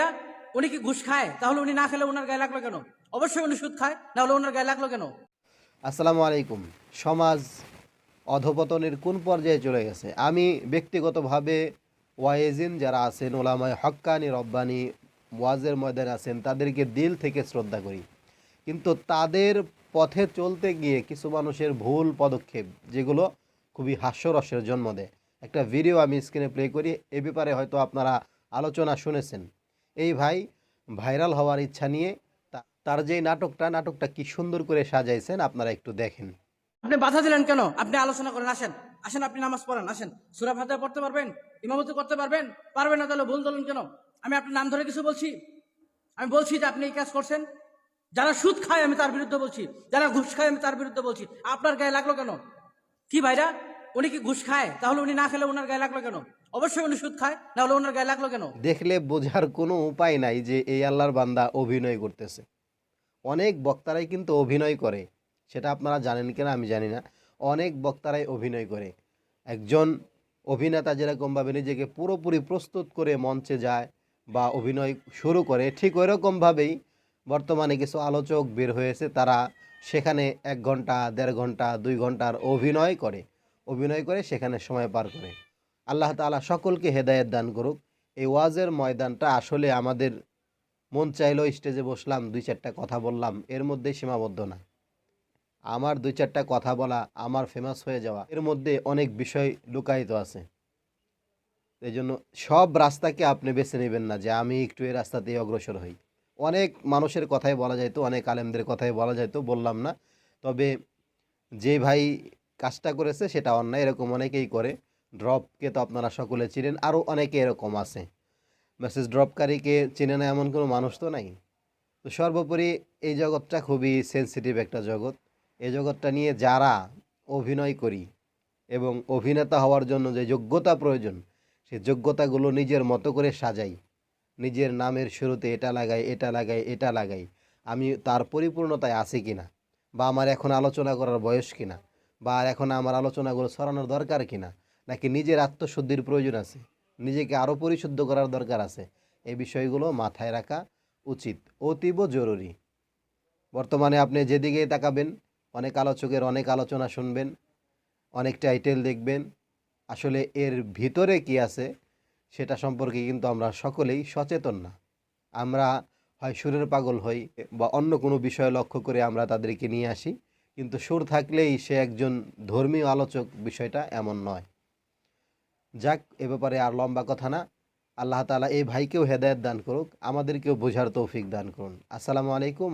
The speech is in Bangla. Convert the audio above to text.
ভাইরা উনি কি ঘুষ খায়? তাহলে উনি না খেলে ওনার গায়ে লাগল কেন? অবশ্যই উনি সুদ খায় নাহলে ওনার গায়ে লাগল কেন? আসসালামু আলাইকুম। সমাজ অধপতনের কোন পর্যায়ে চলে গেছে? আমি ব্যক্তিগতভাবে ওয়াইজিন যারা আছেন, ওলামায় হক্কানি, রব্বানি ওয়াজের ময়দানে আছেন, তাদেরকে দিল থেকে শ্রদ্ধা করি। কিন্তু তাদের পথে চলতে গিয়ে কিছু মানুষের ভুল পদক্ষেপ, যেগুলো খুবই হাস্যরসের জন্ম দেয়। একটা ভিডিও আমি স্ক্রিনে প্লে করি, এ ব্যাপারে হয়তো আপনারা আলোচনা শুনেছেন। এই ভাই ভাইরাল হওয়ার ইচ্ছা নিয়ে তার যে নাটকটা নাটকটা কি সুন্দর করে সাজাইছেন, আপনারা একটু দেখেন। আপনি বাধা দিলেন কেন? আপনি আলোচনা করেন, আসেন। আসেন, আপনি নামাজ পড়েন, আসেন। সুরা ফাতে পড়তে পারবেন, ইমামতি করতে পারবেন পারবেন না তাহলে ভুল ধরলেন কেন? আমি আপনার নাম ধরে কিছু বলছি? আমি বলছি যে আপনি এই কাজ করছেন। যারা সুদ খায়, আমি তার বিরুদ্ধে বলছি। যারা ঘুষ খায়, আমি তার বিরুদ্ধে বলছি। আপনার গায়ে লাগল কেন? কি ভাইরা? উনি কি ঘুষ খায়? তাহলে উনি না খেলে ওনার গায়ে লাগল কেন? অবশ্যই উনি সুদ খায় নাহলে ওনার গায়ে লাগল কেন? দেখলে বোঝার কোনো উপায় নাই যে এই আল্লাহর বান্দা অভিনয় করতেছে। অনেক বক্তারাই কিন্তু অভিনয় করে, সেটা আপনারা জানেন কিনা আমি জানি না। অনেক বক্তারাই অভিনয় করে। একজন অভিনেতা যেরকমভাবে নিজেকে পুরোপুরি প্রস্তুত করে মঞ্চে যায় বা অভিনয় শুরু করে, ঠিক ওই রকমভাবেই বর্তমানে কিছু আলোচক বের হয়েছে, তারা সেখানে এক ঘণ্টা, দেড় ঘণ্টা, দুই ঘণ্টার অভিনয় করে। অভিনয় করে, সেখানে সময় পার করে। আল্লাহ তাআলা সকলকে হেদায়েত দান করুক। এই ওয়াজের ময়দানটা আসলে আমাদের মন চাইলো স্টেজে বসলাম, দুই চারটা কথা বললাম, এর মধ্যে সীমাবদ্ধ না। আমার দুই চারটা কথা বলা আমার ফেমাস হয়ে যাওয়া, এর মধ্যে অনেক বিষয় লুকায়িত আছে। এই জন্য সব রাস্তাকে আপনি বেছে নেবেন না যে আমি একটু এই রাস্তাতেই অগ্রসর হই। অনেক মানুষের কথাই বলা যাইতো, অনেক আলেমদের কথাই বলা যাইতো, বললাম না। তবে যে ভাই কাজটা করেছে, সেটা অন্যায়, এরকম অনেকেই করে। ড্রপকে তো আপনারা সকলে চিনেন আরও অনেকে এরকম আছে। মেসেজ ড্রপকারীকে চেনে না এমন কোনো মানুষ তো নাই? তো সর্বোপরি এই জগৎটা খুবই সেনসিটিভ একটা জগৎ। এই জগৎটা নিয়ে যারা অভিনয় করি এবং অভিনেতা হওয়ার জন্য যে যোগ্যতা প্রয়োজন সেই যোগ্যতাগুলো নিজের মতো করে সাজাই। নিজের নামের শুরুতে এটা লাগাই এটা লাগাই এটা লাগাই। আমি তার পরিপূর্ণতায় আছি কিনা? বা আমার এখন আলোচনা করার বয়স কিনা? বা এখন আমার আলোচনাগুলো সরানোর দরকার কিনা নাকি নিজের আত্মশুদ্ধির প্রয়োজন আছে? নিজেকে আরও পরিশুদ্ধ করার দরকার আছে? এই বিষয়গুলো মাথায় রাখা উচিত, অতীব জরুরি। বর্তমানে আপনি যেদিকেই তাকাবেন, অনেক আলোচকের অনেক আলোচনা শুনবেন, অনেক টাইটেল দেখবেন। আসলে এর ভিতরে কি আছে, সেটা সম্পর্কে কিন্তু আমরা সকলেই সচেতন না। আমরা হয় সুরের পাগল হই বা অন্য কোনো বিষয় লক্ষ্য করে আমরা তাদেরকে নিয়ে আসি। কিন্তু সুর থাকলেই সে একজন ধর্মীয় আলোচক বিষয়টা এমন নয়। যাক, এ ব্যাপারে আর লম্বা কথা না। আল্লাহ তালা এই ভাইকেও হেদায়ত দান করুক, আমাদেরকেও বোঝার তৌফিক দান করুন। আসসালামু আলাইকুম